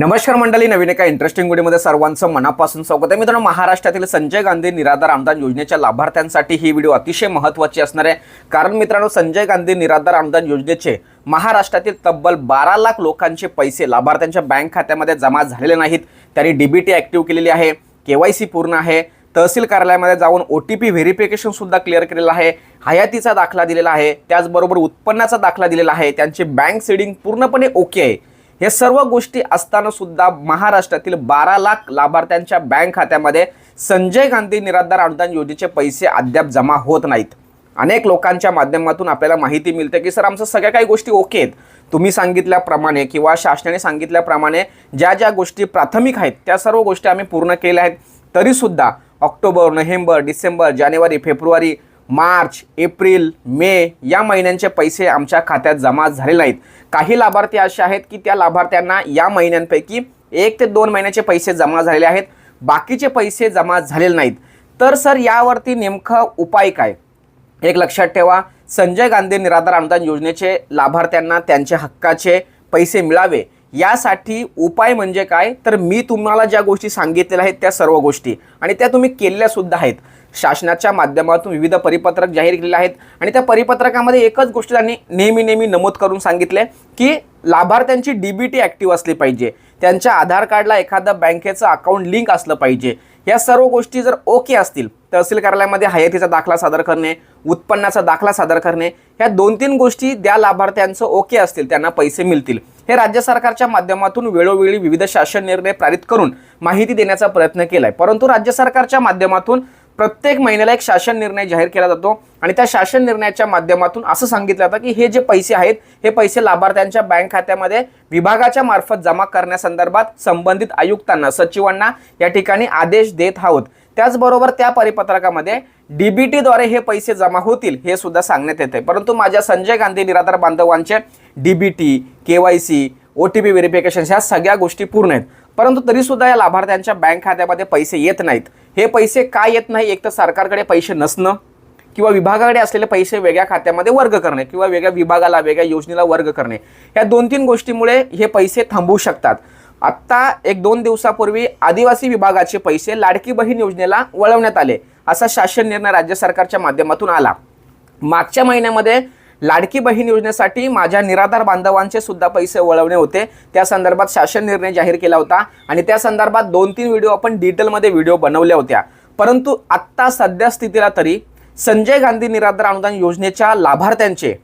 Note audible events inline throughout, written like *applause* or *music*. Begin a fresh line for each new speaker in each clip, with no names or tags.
नमस्कार मंडळी नवीन एका इंटरेस्टिंग व्हिडिओमध्ये सर्वांचं मनापासून स्वागत आहे. मित्रांनो महाराष्ट्रातील संजय गांधी निराधार अनुदान योजनेच्या लाभार्थ्यांसाठी ही व्हिडिओ अतिशय महत्त्वाची असणार आहे. कारण मित्रांनो संजय गांधी निराधार अनुदान योजनेचे महाराष्ट्रातील तब्बल बारा लाख लोकांचे पैसे लाभार्थ्यांच्या बँक खात्यामध्ये जमा झालेले नाहीत. त्यांनी डीबीटी ॲक्टिव्ह केलेली आहे केवायसी पूर्ण आहे. तहसील कार्यालयामध्ये जाऊन ओ टी पी व्हेरिफिकेशन सुद्धा क्लिअर केलेलं आहे. हयातीचा दाखला दिलेला आहे. त्याचबरोबर उत्पन्नाचा दाखला दिलेला आहे. त्यांची बँक सीडिंग पूर्णपणे ओके आहे. हे सर्व गोष्टी असताना सुद्धा महाराष्ट्रातील बारा लाख लाभार्थ्यांच्या बँक खात्यामध्ये संजय गांधी निराधार अनुदान योजनेचे पैसे अद्याप जमा होत नाहीत. अनेक लोकांच्या माध्यमातून आपल्याला माहिती मिळते की सर आमचं सगळ्या काही गोष्टी ओके आहेत. तुम्ही सांगितल्याप्रमाणे किंवा शासनाने सांगितल्याप्रमाणे ज्या ज्या गोष्टी प्राथमिक आहेत त्या सर्व गोष्टी आम्ही पूर्ण केल्या आहेत. तरीसुद्धा ऑक्टोबर नोव्हेंबर डिसेंबर जानेवारी फेब्रुवारी मार्च एप्रिल मे या महिन्यांचे पैसे आमच्या खात्यात जमा झाले नाहीत. काही लाभार्थी असे आहेत की त्या लाभार्थ्यांना या महिन्यांपैकी एक ते दोन महिन्याचे पैसे जमा झालेले आहेत. बाकीचे पैसे जमा झालेले नाहीत. तर सर यावरती नेमका उपाय काय? एक लक्षात ठेवा संजय गांधी निराधार अनुदान योजनेचे लाभार्थ्यांना त्यांच्या हक्काचे पैसे मिळावे. यासाठी उपाय म्हणजे काय? तर मी तुम्हाला ज्या गोष्टी सांगितलेल्या आहेत त्या सर्व गोष्टी. आणि त्या तुम्ही केलेल्या सुद्धा आहेत. शासनाच्या माध्यमातून विविध परिपत्रक जाहीर केलेले आहेत. आणि त्या परिपत्रकामध्ये एकच गोष्ट त्यांनी नेहमी नेहमी नमूद करून सांगितले की लाभार्थ्यांची डी बी टी ॲक्टिव्ह असली पाहिजे. त्यांच्या आधार कार्डला एखादं बँकेचं अकाउंट लिंक असलं पाहिजे. या सर्व गोष्टी जर ओके असतील तहसील कार्यालयामध्ये हयातीचा दाखला सादर करणे उत्पन्नाचा दाखला सादर करणे ह्या दोन तीन गोष्टी द्या लाभार्थ्यांचं ओके असतील त्यांना पैसे मिळतील. हे राज्य सरकारच्या माध्यमातून वेळोवेळी विविध शासन निर्णय पारित करून माहिती देण्याचा प्रयत्न केला आहे परंतु राज्य सरकारच्या माध्यमातून प्रत्येक महिन्याला एक शासन निर्णय जाहीर केला जातो आणि त्या शासन निर्णयाच्या माध्यमातून असं सांगितलं जातं की हे जे पैसे आहेत हे पैसे लाभार्थ्यांच्या बँक खात्यामध्ये विभागाच्या मार्फत जमा करण्यासंदर्भात संबंधित आयुक्तांना सचिवांना या ठिकाणी आदेश देत आहोत. त्याचबरोबर त्या परिपत्रकामध्ये डीबीटीद्वारे हे पैसे जमा होतील हे सुद्धा सांगण्यात येते परंतु माझ्या संजय गांधी निराधार बांधवांचे DBT K Y C O T P verification ह्या सगळ्या गोष्टी पूर्ण आहेत. परंतु तरीसुद्धा या लाभार्थ्यांच्या बँक खात्यामध्ये पैसे येत नाहीत. हे पैसे का येत नाही? एक तर सरकारकडे पैसे नसणं किंवा विभागाकडे असलेले पैसे वेगळ्या खात्यामध्ये वर्ग करणे किंवा वेगळ्या विभागाला वेगळ्या योजनेला वर्ग करणे. या दोन तीन गोष्टीमुळे हे पैसे थांबवू शकतात. आत्ता एक दोन दिवसापूर्वी आदिवासी विभागाचे पैसे लाडकी बहीण योजनेला वळवण्यात आले. असा शासन निर्णय राज्य सरकारच्या माध्यमातून आला. मागच्या महिन्यामध्ये लाडकी बहीण योजनेसाठी माझ्या निराधार बांधवांचे सुद्धा पैसे वळवणे होते. त्या संदर्भात शासन निर्णय जाहीर केला होता आणि त्या संदर्भात दोन तीन व्हिडिओ आपण डिटेलमध्ये व्हिडिओ बनवल्या होत्या. परंतु आत्ता सध्या स्थितीला तरी संजय गांधी निराधार अनुदान योजनेच्या लाभार्थ्यांचे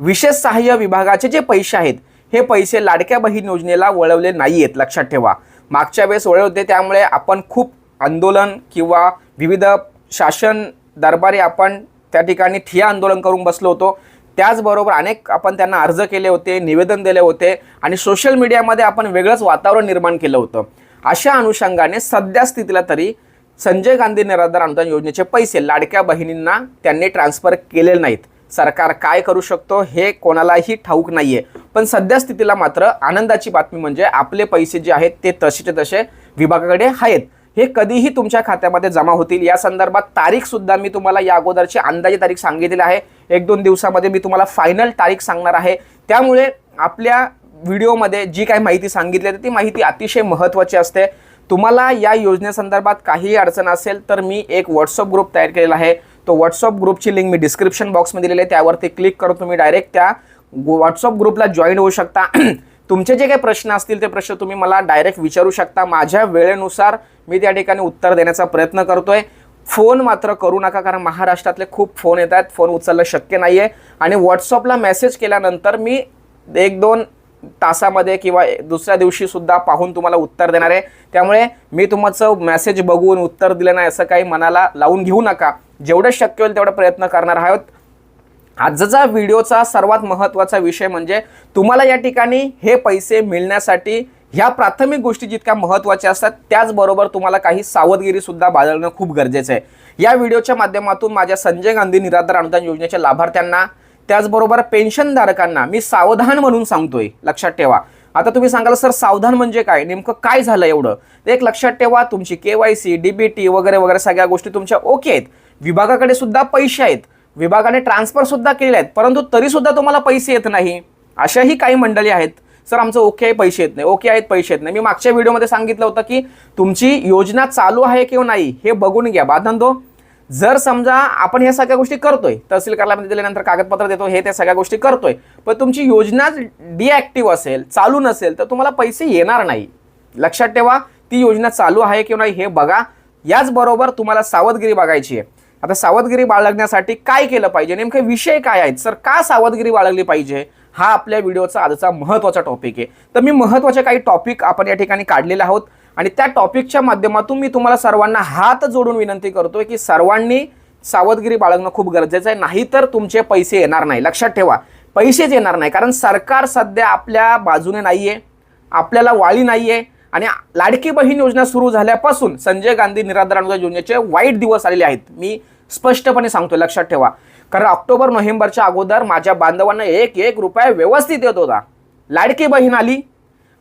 विशेष सहाय्य विभागाचे जे पैसे आहेत हे पैसे लाडक्या बहीण योजनेला वळवले नाही आहेत लक्षात ठेवा. मागच्या वेळेस वळवले होते त्यामुळे आपण खूप आंदोलन किंवा विविध शासन दरबारी आपण त्या ठिकाणी ठिया आंदोलन करून बसलो होतो. त्याचबरोबर अनेक आपण त्यांना अर्ज केले होते निवेदन दिले होते आणि सोशल मीडियामध्ये आपण वेगळंच वातावरण निर्माण केलं होतं. अशा अनुषंगाने सध्या स्थितीला तरी संजय गांधी निराधार अनुदान योजनेचे पैसे लाडक्या बहिणींना त्यांनी ट्रान्सफर केलेले नाहीत. सरकार काय करू शकतो हे कोणालाही ठाऊक नाही आहे पण सध्या स्थितीला मात्र आनंदाची बातमी म्हणजे आपले पैसे जे आहेत ते तसेचे तसे विभागाकडे आहेत. हे कधीही तुमच्या खात्यामध्ये जमा होतील. या संदर्भात तारीख सुद्धा मी तुम्हाला या अगोदरची अंदाजे तारीख सांगितलेली आहे. एक दोन दिवसामध्ये मी तुम्हाला फायनल तारीख सांगणार आहे. त्यामुळे आपल्या व्हिडिओमध्ये जी काही माहिती सांगितली आहे ती माहिती अतिशय महत्त्वाची असते. तुम्हाला या योजनेसंदर्भात काही अडचण असेल तर मी एक व्हॉट्सअप ग्रुप तयार केलेला आहे. तो व्हॉट्सअप ग्रुपची लिंक मी डिस्क्रिप्शन बॉक्समध्ये दिलेली आहे. त्यावरती क्लिक करून तुम्ही डायरेक्ट त्या व्हॉट्सअप ग्रुपला जॉईन होऊ शकता. तुमचे जे काही प्रश्न असतील ते प्रश्न तुम्ही मला डायरेक्ट विचारू शकता. माझ्या वेळेनुसार मी त्या ठिकाणी उत्तर देण्याचा प्रयत्न करतोय. फोन मात्र करू नका कारण महाराष्ट्रातले खूप फोन येत आहेत. फोन उचलणं शक्य नाही आहे आणि व्हॉट्सअपला मेसेज केल्यानंतर मी एक दोन तासामध्ये किंवा दुसऱ्या दिवशीसुद्धा पाहून तुम्हाला उत्तर देणार आहे. त्यामुळे मी तुमचं मेसेज बघून उत्तर दिलं नाही असं काही मनाला लावून घेऊ नका. जेवढं शक्य होईल तेवढा प्रयत्न करणार आहोत. आजचा व्हिडिओचा सर्वात महत्त्वाचा विषय म्हणजे तुम्हाला या ठिकाणी हे पैसे मिळण्यासाठी ह्या प्राथमिक गोष्टी जितक्या महत्त्वाच्या असतात त्याचबरोबर तुम्हाला काही सावधगिरीसुद्धा बाळगणं खूप गरजेचं आहे. या व्हिडिओच्या माध्यमातून माझ्या संजय गांधी निराधार अनुदान योजनेच्या लाभार्थ्यांना त्याचबरोबर पेन्शनधारकांना मी सावधान म्हणून सांगतोय लक्षात ठेवा. आता तुम्ही सांगाल सर सावधान म्हणजे काय? नेमकं काय झालं एवढं? तर एक लक्षात ठेवा तुमची के वाय सी डीबीटी वगैरे वगैरे सगळ्या गोष्टी तुमच्या ओके आहेत. विभागाकडे सुद्धा पैसे आहेत. विभागाने ट्रान्सफर सुद्धा केले आहेत परंतु तरी सुद्धा तुम्हाला पैसे येत नाही. अशाही काही मंडळी आहेत. सर आमचं ओके आहे पैसे येत नाही. ओके आहेत पैसे येत नाही. मी मागच्या व्हिडिओमध्ये सांगितलं होतं की तुमची योजना चालू आहे किंवा नाही हे बघून घ्या. बाधंदो जर समजा आपण ह्या सगळ्या गोष्टी करतोय तहसील कार्यालयामध्ये दिल्यानंतर कागदपत्र देतो हे त्या सगळ्या गोष्टी करतोय पण तुमची योजना डिॲक्टिव्ह असेल चालू नसेल तर तुम्हाला पैसे येणार नाही. लक्षात ठेवा ती योजना चालू आहे किंवा नाही हे बघा. याचबरोबर तुम्हाला सावधगिरी बघायची आहे. आता सावधगिरी बाळगण्यासाठी काय केलं पाहिजे? नेमके विषय काय आहेत? सर का सावधगिरी बाळगली पाहिजे? हा आपल्या व्हिडिओचा आजचा महत्त्वाचा टॉपिक आहे. तर मी महत्त्वाचे काही टॉपिक आपण या ठिकाणी काढलेले आहोत आणि त्या टॉपिकच्या माध्यमातून मी तुम्हाला सर्वांना हात जोडून विनंती करतोय की सर्वांनी सावधगिरी बाळगणं खूप गरजेचं आहे. नाहीतर तुमचे पैसे येणार नाही. लक्षात ठेवा पैसेच येणार नाही. कारण सरकार सध्या आपल्या बाजूने नाहीये आपल्याला वाळी नाहीये आणि लाडकी बहीण योजना सुरू झाल्यापासून संजय गांधी निराधार अनुदान योजनेचे वाईट दिवस आलेले आहेत. मी स्पष्टपणे सांगतो लक्षात ठेवा. कारण ऑक्टोबर नोव्हेंबरच्या अगोदर माझ्या बांधवांना एक एक रुपया व्यवस्थित येत होता. लाडकी बहीण आली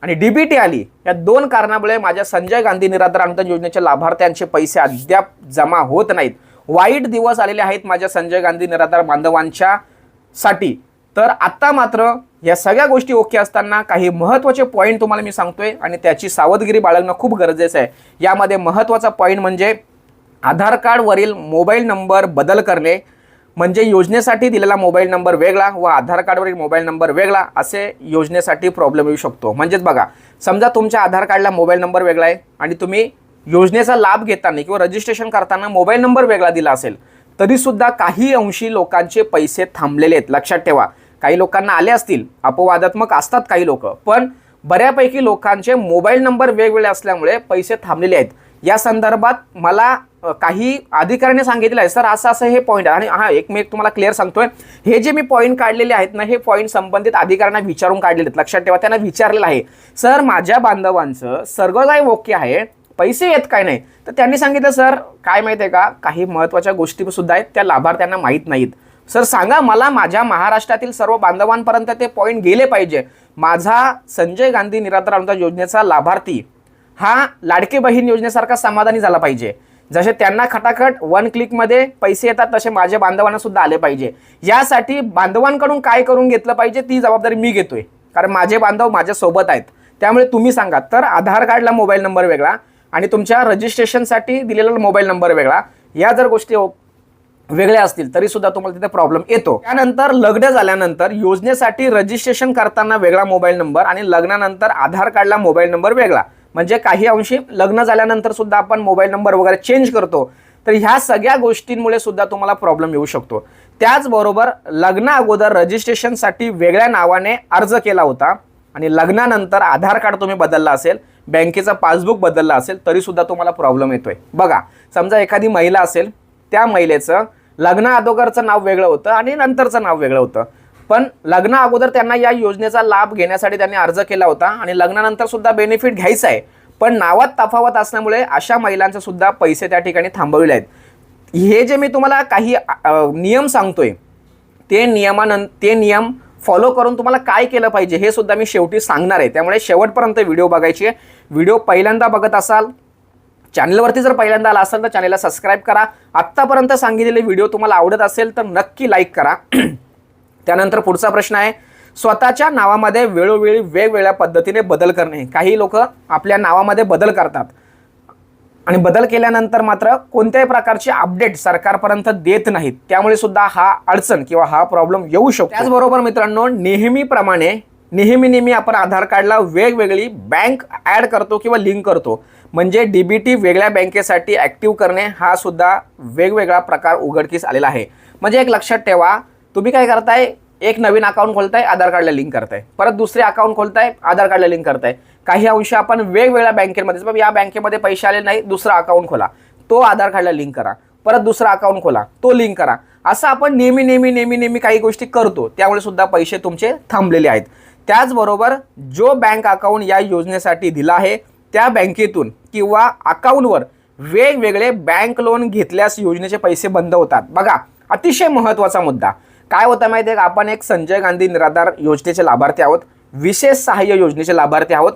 आणि डीबीटी आली. या दोन कारणामुळे माझ्या संजय गांधी निराधार अनुदान योजनेच्या लाभार्थ्यांचे पैसे अद्याप जमा होत नाहीत. वाईट दिवस आलेले आहेत माझ्या संजय गांधी निराधार बांधवांच्या साठी. तर आता मात्र या सगळ्या गोष्टी ओके असताना काही महत्त्वाचे पॉईंट तुम्हाला मी सांगतोय आणि त्याची सावधगिरी बाळगणं खूप गरजेचं आहे. यामध्ये महत्त्वाचा पॉईंट म्हणजे आधार कार्डवरील मोबाईल नंबर बदल करणे म्हणजे योजनेसाठी दिलेला मोबाईल नंबर वेगळा व आधार कार्डवरील मोबाईल नंबर वेगळा असे योजनेसाठी प्रॉब्लेम येऊ शकतो. म्हणजेच बघा समजा तुमच्या आधार कार्डला मोबाईल नंबर वेगळा आहे आणि तुम्ही योजनेचा लाभ घेताना किंवा रजिस्ट्रेशन करताना मोबाईल नंबर वेगळा दिला असेल तरीसुद्धा काही अंशी लोकांचे पैसे थांबलेले आहेत. लक्षात ठेवा. काही लोकांना आले असतील अपवादात्मक असतात काही लोक पण बऱ्यापैकी लोकांचे मोबाईल नंबर वेगवेगळे असल्यामुळे पैसे थांबलेले आहेत. या संदर्भात मला काही अधिकाऱ्याने सांगितलं आहे. सर असं असं हे पॉईंट आहे. आणि हा एक मी एक तुम्हाला क्लिअर सांगतोय. हे जे मी पॉईंट काढलेले आहेत ना हे पॉईंट संबंधित अधिकाऱ्यांना विचारून काढलेले आहेत. लक्षात ठेवा त्यांना विचारलेलं आहे. सर माझ्या बांधवांचं सर्व काही ओके आहे. पैसे येत काय नाही? तर त्यांनी सांगितलं सर काय माहिती आहे का? काही महत्त्वाच्या गोष्टी सुद्धा आहेत त्या लाभार्थ्यांना माहीत नाहीत. सर सांगा मला माझ्या महाराष्ट्रातील सर्व बांधवांपर्यंत ते पॉईंट गेले पाहिजे. माझा संजय गांधी निराधार अनुदान योजनेचा लाभार्थी हा लाडके बहीण योजनेसारखा समाधानी झाला पाहिजे. जसे त्यांना खटाखट वन क्लिकमध्ये पैसे येतात तसे माझ्या बांधवांना सुद्धा आले पाहिजे. यासाठी बांधवांकडून काय करून घेतलं पाहिजे ती जबाबदारी मी घेतोय. कारण माझे बांधव माझ्यासोबत आहेत. त्यामुळे तुम्ही सांगा. तर आधार कार्डला मोबाईल नंबर वेगळा आणि तुमच्या रजिस्ट्रेशनसाठी दिलेला मोबाईल नंबर वेगळा. या जर गोष्टी वेगळ्या असतील तरी सुद्धा तुम्हाला तिथे प्रॉब्लेम येतो. त्यानंतर लग्न झाल्यानंतर योजनेसाठी रजिस्ट्रेशन करताना वेगळा मोबाईल नंबर आणि लग्नानंतर आधार कार्डला मोबाईल नंबर वेगळा. म्हणजे काही अंशी लग्न झाल्यानंतर सुद्धा आपण मोबाईल नंबर वगैरे चेंज करतो. तर ह्या सगळ्या गोष्टींमुळे सुद्धा तुम्हाला प्रॉब्लेम येऊ शकतो. त्याचबरोबर लग्ना अगोदर रजिस्ट्रेशनसाठी वेगळ्या नावाने अर्ज केला होता. आणि लग्नानंतर आधार कार्ड तुम्ही बदलला असेल बँकेचा पासबुक बदलला असेल तरीसुद्धा तुम्हाला प्रॉब्लेम येतोय. बघा समजा एखादी महिला असेल त्या महिलेचं लग्ना अगोदरचं नाव वेगळं होतं आणि नंतरचं नाव वेगळं होतं. पण लग्ना अगोदर त्यांना या योजनेचा लाभ घेण्यासाठी त्यांनी अर्ज केला होता आणि लग्नानंतर सुद्धा बेनिफिट घ्यायचा आहे. पण नावात तफावत असल्यामुळे अशा महिलांचे सुद्धा पैसे त्या ठिकाणी थांबवले आहेत. हे जे मी तुम्हाला काही नियम सांगतोय ते नियमानं ते नियम फॉलो करून तुम्हाला काय केलं पाहिजे हे सुद्धा मी शेवटी सांगणार आहे. त्यामुळे शेवटपर्यंत व्हिडिओ बघायची आहे. व्हिडिओ पहिल्यांदा बघत असाल चॅनलवरती जर पहिल्यांदा आला असेल तर चॅनलला सबस्क्राईब करा. आत्तापर्यंत सांगितलेले व्हिडिओ तुम्हाला आवडत असेल तर नक्की लाईक करा. *clears throat* त्यानंतर पुढचा प्रश्न आहे स्वतःच्या नावामध्ये वेळोवेळी वेगवेगळ्या पद्धतीने बदल करणे. काही लोक आपल्या नावामध्ये बदल करतात. आणि बदल केल्यानंतर मात्र कोणत्याही प्रकारचे अपडेट सरकारपर्यंत देत नाहीत. त्यामुळे सुद्धा हा अडचण किंवा हा प्रॉब्लेम येऊ शकतो. त्याचबरोबर मित्रांनो नेहमीप्रमाणे नेहमी नेहमी आपण आधार कार्डला वेगवेगळी बँक ॲड करतो किंवा लिंक करतो. म्हणजे डीबीटी वेगळ्या बँकेसाठी ॲक्टिव्ह करणे हा सुद्धा वेगवेगळा प्रकार उघडकीस आलेला आहे. म्हणजे एक लक्षात ठेवा तुम्ही काय करताय? एक नवीन अकाउंट खोलताय आधार कार्डला लिंक करताय. परत दुसरे अकाउंट खोलताय आधार कार्डला लिंक करताय. काही अंश आपण वेगवेगळ्या बँकेमध्ये या बँकेमध्ये पैसे आले नाही दुसरा अकाउंट खोला. तो आधार कार्डला लिंक करा. परत दुसरा अकाउंट खोला. तो लिंक करा. असं आपण नेहमी नेहमी नेहमी नेहमी काही गोष्टी करतो. त्यामुळे सुद्धा पैसे तुमचे थांबलेले आहेत. त्याचबरोबर जो बँक अकाउंट या योजनेसाठी दिला आहे त्या बँकेतून किंवा अकाउंटवर वेगवेगळे बँक लोन घेतल्यास योजनेचे पैसे बंद होतात. बघा अतिशय महत्त्वाचा मुद्दा. काय होता माहिती आहे का? आपण एक संजय गांधी निराधार योजनेचे लाभार्थी आहोत. विशेष सहाय्य योजनेचे लाभार्थी आहोत.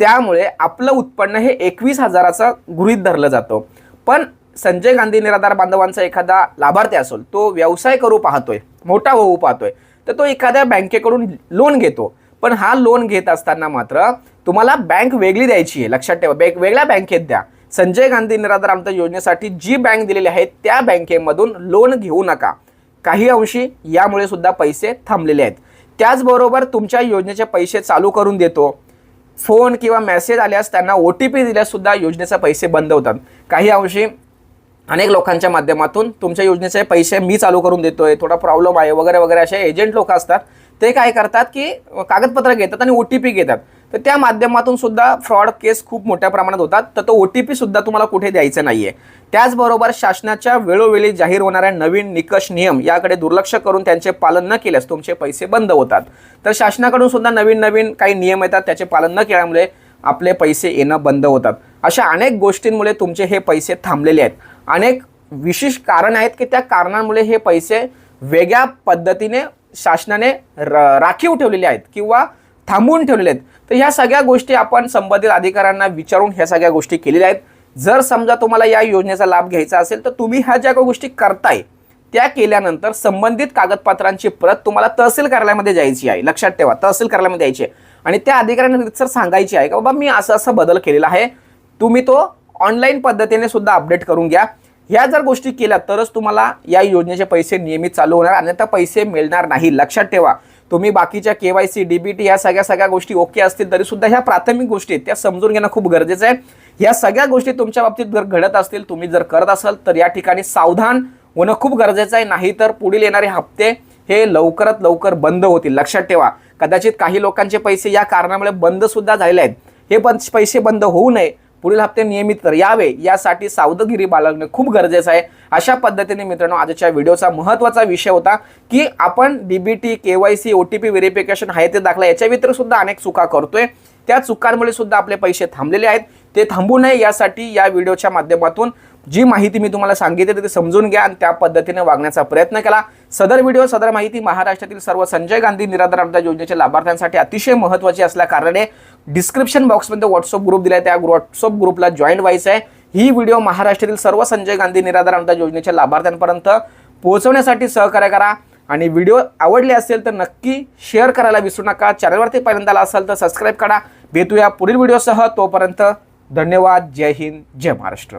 त्यामुळे आपलं उत्पन्न हे एकवीस हजाराचं गृहीत धरलं जातं. पण संजय गांधी निराधार बांधवांचा एखादा लाभार्थी असेल तो व्यवसाय करू पाहतोय मोठा होऊ पाहतोय तर तो एखाद्या बँकेकडून लोन घेतो. पण हा लोन घेत असताना मात्र तुम्हाला बँक वेगळी द्यायची आहे लक्षात ठेवा. बँक वेगळ्या बँकेत द्या संजय गांधी निराधार आमच्या योजनेसाठी जी बँक दिलेली आहे त्या बँकेमधून लोन घेऊ नका. काही अंशी यामुळे सुद्धा पैसे थांबलेले आहेत. त्याचबरोबर तुमच्या योजनेचे पैसे चालू करून देतो. फोन किंवा मेसेज आल्यास त्यांना ओ टी पी दिल्याससुद्धा योजनेचे पैसे बंद होतात. काही अंशी अनेक लोकांच्या माध्यमातून तुमच्या योजनेचे पैसे मी चालू करून देतोय थोडा प्रॉब्लेम आहे वगैरे वगैरे असे एजंट लोक असतात. ते काय करतात की कागदपत्र घेतात आणि ओ टी पी घेतात. तर त्या माध्यमातून सुद्धा फ्रॉड केस खूप मोठ्या प्रमाणात होतात. तर तो ओ टी पी सुद्धा तुम्हाला कुठे द्यायचा नाहीये. त्याचबरोबर शासनाच्या वेळोवेळी जाहीर होणाऱ्या नवीन निकष नियम याकडे दुर्लक्ष करून त्यांचे पालन न केल्यास तुमचे पैसे बंद होतात. तर शासनाकडून सुद्धा नवीन नवीन काही नियम येतात त्याचे पालन न केल्यामुळे आपले पैसे येणं बंद होतात. अशा अनेक गोष्टींमुळे तुमचे हे पैसे थांबलेले आहेत. अनेक विशेष कारण आहेत की त्या कारणांमुळे हे पैसे वेगळ्या पद्धतीने शासनाने र- राखीव ठेवलेले आहेत किंवा थांबवून ठेवलेले आहेत. तर ह्या सगळ्या गोष्टी आपण संबंधित अधिकाऱ्यांना विचारून ह्या सगळ्या गोष्टी केलेल्या आहेत. जर समजा तुम्हाला या योजनेचा लाभ घ्यायचा असेल तर तुम्ही ह्या ज्या काही गोष्टी करताय त्या केल्यानंतर संबंधित कागदपत्रांची प्रत तुम्हाला तहसील कार्यालयामध्ये जायची आहे. लक्षात ठेवा तहसील कार्यालयामध्ये द्यायची आहे. आणि त्या अधिकाऱ्यांना सर सांगायची आहे का बाबा मी असं असं बदल केलेला आहे. तुम्ही तो ऑनलाईन पद्धतीने सुद्धा अपडेट करून घ्या. ह्या जर गोष्टी केल्या तरच तुम्हाला या योजनेचे पैसे नियमित चालू होणार अन्यथा पैसे मिळणार नाही. लक्षात ठेवा. तुम्ही बाकीच्या के वाय सी डीबीटी या सगळ्या सगळ्या गोष्टी ओके असतील तरी सुद्धा ह्या प्राथमिक गोष्टी आहेत त्या समजून घेणं खूप गरजेचं आहे. ह्या सगळ्या गोष्टी तुमच्या बाबतीत जर घडत असतील तुम्ही जर करत असाल तर या ठिकाणी सावधान होणं खूप गरजेचं आहे. नाहीतर पुढील येणारे हप्ते हे लवकरात लवकर बंद होतील. लक्षात ठेवा कदाचित काही लोकांचे पैसे या कारणामुळे बंद सुद्धा झालेले आहेत. हे पण पैसे बंद होऊ नये. पुढील हप्ते नियमित तर यावे यासाठी सावधगिरी बाळगणे खूप गरजेचं आहे. अशा पद्धतीने मित्रांनो आजच्या व्हिडिओचा महत्त्वाचा विषय होता की आपण DBT K Y C O T P verification आहे ते दाखला याच्या व्यतिरिक्त सुद्धा अनेक चुका करतोय. त्या चुकांमुळे सुद्धा आपले पैसे थांबलेले आहेत. ते थांबू नये यासाठी या व्हिडिओच्या माध्यमातून जी माहिती मी तुम्हाला सांगितली ते समजून घ्या आणि त्या पद्धतीने वागण्याचा प्रयत्न केला सदर व्हिडिओ सदर माहिती महाराष्ट्रातील सर्व संजय गांधी निराधार योजनेच्या लाभार्थ्यांसाठी अतिशय महत्त्वाची असल्या कारणाने डिस्क्रिप्शन बॉक्समध्ये व्हॉट्सअप ग्रुप दिला आहे त्या व्हॉट्सअप ग्रुपला जॉईन व्हायचं आहे. ही व्हिडिओ महाराष्ट्रातील सर्व संजय गांधी निराधार अनुदान योजनेच्या लाभार्थ्यांपर्यंत पोहोचवण्यासाठी सहकार्य करा. आणि व्हिडिओ आवडले असेल तर नक्की शेअर करायला विसरू नका. चॅनलवरती पहिल्यांदा आला असाल तर सबस्क्राईब करा. भेटूया पुढील व्हिडिओसह तोपर्यंत धन्यवाद. जय हिंद. जय महाराष्ट्र.